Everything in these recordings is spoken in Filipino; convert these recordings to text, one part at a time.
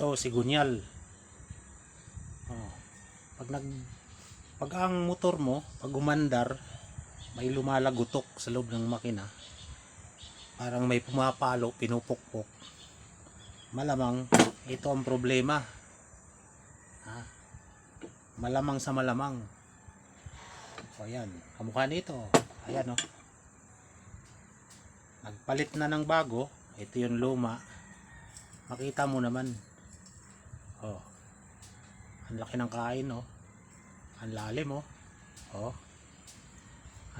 Ito, si Gunyal. Oh. Pag nag pag ang motor mo, pag umandar, may lumalagutok sa loob ng makina. Parang may pumapalo, pinupukpok. Malamang ito ang problema. Ha? Malamang sa malamang. O ayan, kamukha nito. Ayan o. Nagpalit na ng bago. Ito yung luma. Makita mo naman. Oh. Ang laki ng kain oh. Ang lalim oh. Oh.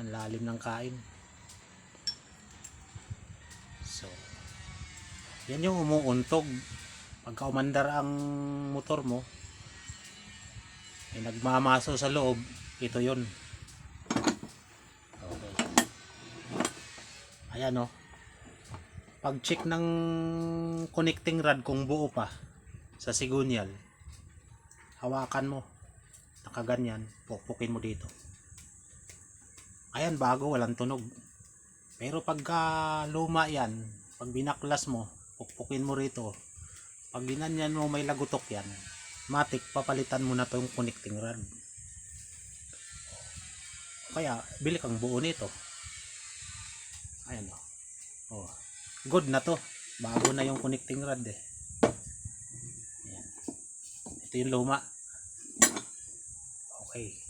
Ang lalim ng kain. So, yan yung umuuntog. Pagka umandar ang motor mo, may nagmamaso sa loob, ito yun. Okay. Ayan oh. Pag check ng connecting rod kung buo pa sa sigunyal, hawakan mo. Nakaganyan, pukpukin mo dito. Ayan, bago, walang tunog. Pero pagka luma yan, pag binaklas mo, pukpukin mo rito. Pag ginanyan mo, may lagutok yan. Matik, papalitan mo na to yung connecting rod. Kaya, bili kang buo nito. Ayan o. Oh. Good na to. Bago na yung connecting rod eh. Ito yung luma. Okay.